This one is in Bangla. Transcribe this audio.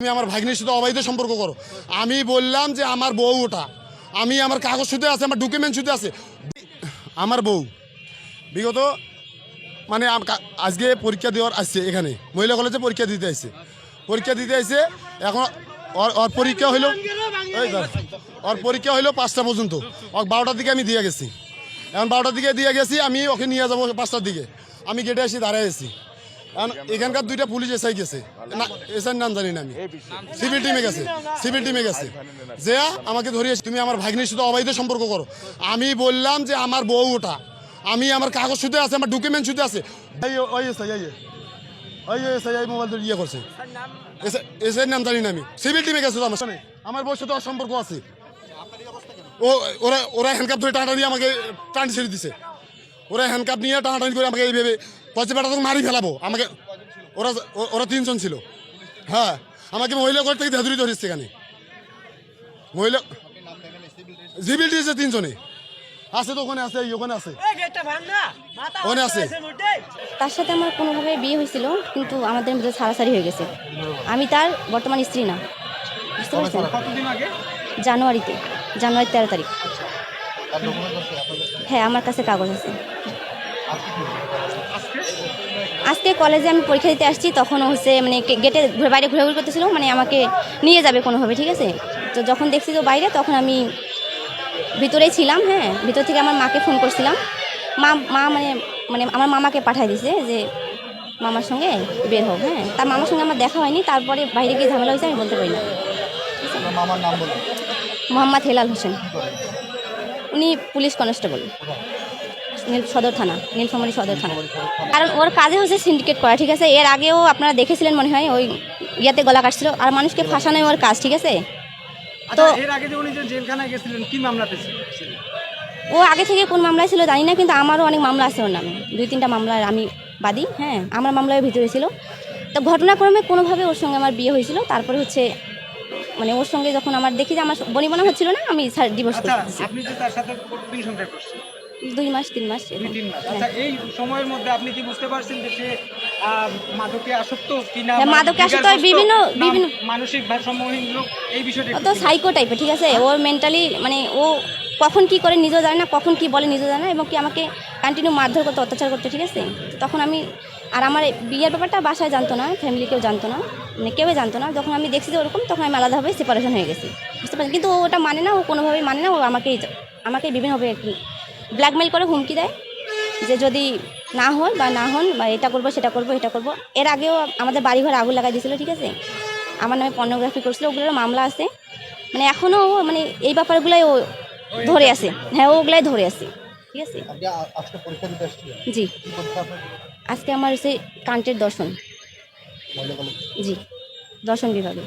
তুমি আমার ভাগ্নের সাথে অবৈধ সম্পর্ক করো। আমি বললাম যে আমার বউ ওটা। আমি আমার কাগজ শুধু আছে, আমার ডকুমেন্ট শুধু আছে। আমার বউ, বিগত মানে আজকে পরীক্ষা দেওয়ার আসছে এখানে, মহিলা কলেজে পরীক্ষা দিতে আসছে। পরীক্ষা দিতে আসছে, এখন ওর পরীক্ষা হইল ওর পরীক্ষা হইল পাঁচটা পর্যন্ত। ওর বারোটার দিকে আমি দিয়ে গেছি। এখন বারোটার দিকে দিয়ে গেছি, আমি ওকে নিয়ে যাব পাঁচটার দিকে। আমি গেটে এসে দাঁড়ায় আছি। এখানকার দুইটা পুলিশ এসআই গেছে। না এসআই নাম জানি না আমি। সিভিল টিমে গেছে। সিভিল টিমে গেছে। যে আমাকে ধরিয়ে তুমি আমার ভাগ্নির সাথে অবৈধ সম্পর্ক করো। আমি বললাম যে আমার বউ ওটা। আমি আমার কাগজ শুধু আছে আমার ডকুমেন্ট শুধু আছে। ওই এসআই ওই এসআই মোবাইল ইয়ে করছে। এসআই নাম জানি না আমি। সিভিল টিমে গেছে তো আমার সামনে আমার বউর সাথে সম্পর্ক আছে। ও ওরা ওরা হ্যান্ডকাপ ধরে টানাটানি দিয়ে আমাকে টানি ছেড়ে দিছে। ওরা হ্যান্ডকাপ নিয়ে টানাটানি করে আমাকে এইভাবে পচে বেটা তখন মারি ফেলাবো। আমাকে ওরা ওরা তিনজন ছিল। হ্যাঁ আমাকে মহিলা করে থেকে ধরে ধরেছে এখানে। মহিলা জিবিল দিয়েছে তিনজনে আছে তো ওখানে আছে ওখানে আছে। ওখানে আছে। তার সাথে আমার কোনোভাবে বিয়ে হয়েছিল কিন্তু আমাদের মধ্যে ছাড়াছাড়ি হয়ে গেছে। আমি তার বর্তমান স্ত্রী না। বুঝতে পারছেন? জানুয়ারিতে। জানুয়ারি তেরো তারিখ। হ্যাঁ আমার কাছে কাগজ আছে। আজকে কলেজে আমি পরীক্ষা দিতে আসছি তখন হচ্ছে মানে গেটে বাইরে ঘুরে ঘুরে করতেছিল মানে আমাকে নিয়ে যাবে কোনোভাবে ঠিক আছে? তো যখন দেখছি তো বাইরে তখন আমি ভিতরেই ছিলাম হ্যাঁ? ভিতর থেকে আমার মাকে ফোন করছিলাম। মা মা মানে মানে আমার মামাকে পাঠিয়ে দিছে যে মামার সঙ্গে বের হোক হ্যাঁ? তার মামার সঙ্গে আমার দেখা হয়নি তারপরে বাইরে গিয়ে ঝামেলা হয়েছে আমি বলতে পারি না। মোহাম্মদ হেলাল হোসেন। উনি পুলিশ কনস্টেবল। নীল সদর থানা নীলফামারী সদর থানা। কারণ ওর কাজে হচ্ছে সিন্ডিকেট করা ঠিক আছে? এর আগেও আপনারা দেখেছিলেন মনে হয় ওই ইয়াতে গলা কাটছিল। আর মানুষকে ফাঁসানোই ওর কাজ ঠিক আছে? তো এর আগে যে উনি যে জেলখানায় গেছিলেন কি মামলাতে ও আগে থেকে কোন মামলায় ছিল জানি না কিন্তু আমারও অনেক মামলা আছে ওর নামে। দুই তিনটা মামলার আমি বাদী হ্যাঁ? আমার মামলার ভিতরে ছিল। তো ঘটনাক্রমে কোনোভাবে ওর সঙ্গে আমার বিয়ে হয়েছিল। তারপরে হচ্ছে মানে ওর সঙ্গে যখন আমার দেখি যে আমার বনিবনা হচ্ছিল না আমি ডিভোর্স আচ্ছা আপনি যে তার সাথে কতদিন সংসার করছেন। দুই মাস তিন মাস তিন মাস। হ্যাঁ। আচ্ছা এই সময়ের মধ্যে আপনি কি বুঝতে পারছেন যে সে মাদকে আসক্ত কিনা হ্যাঁ, মাদকে আসক্ত বিভিন্ন- বিভিন্ন- মানসিক ভারসাম্যহীন লোক এই বিষয়টা তো সাইকো টাইপের ঠিক আছে? ওর মেন্টালি মানে ও কখন কি করে নিজেও জানে না কখন কি বলে নিজেও জানে না এবং কি আমাকে কন্টিনিউ মারধর করতে অত্যাচার করতে ঠিক আছে? তখন আমি আর আমার বিয়ের ব্যাপারটা বাসায় জানতো না ফ্যামিলি কেউ জানতো না মানে কেউই জানতো না। যখন আমি দেখছি যে ওরকম, তখন আমি আলাদাভাবে সেপারেশন হয়ে গেছি। বুঝতে পারছি কিন্তু ওটা মানে না, ও কোনোভাবেই মানে না, ও আমাকেই আমাকে বিভিন্নভাবে আর কি ব্ল্যাকমেল করে, হুমকি দেয় যে যদি না হয় বা না হন, বা এটা করব, সেটা করব, এটা করব। এর আগেও আমাদের বাড়ি ঘরে আগুন লাগাই দিয়েছিলো, ঠিক আছে? আমার নামে পর্নোগ্রাফি করছিল ওগুলোর মামলা আছে। মানে এখনও মানে এই ব্যাপারগুলাই ও ধরে আছে। হ্যাঁ ওগুলাই ধরে আছে। ঠিক আছে? আজকে পরীক্ষা দিতে আসছিলেন জি। আজকে আমার হচ্ছে কান্টের দর্শন। জি। দর্শন বিভাগে।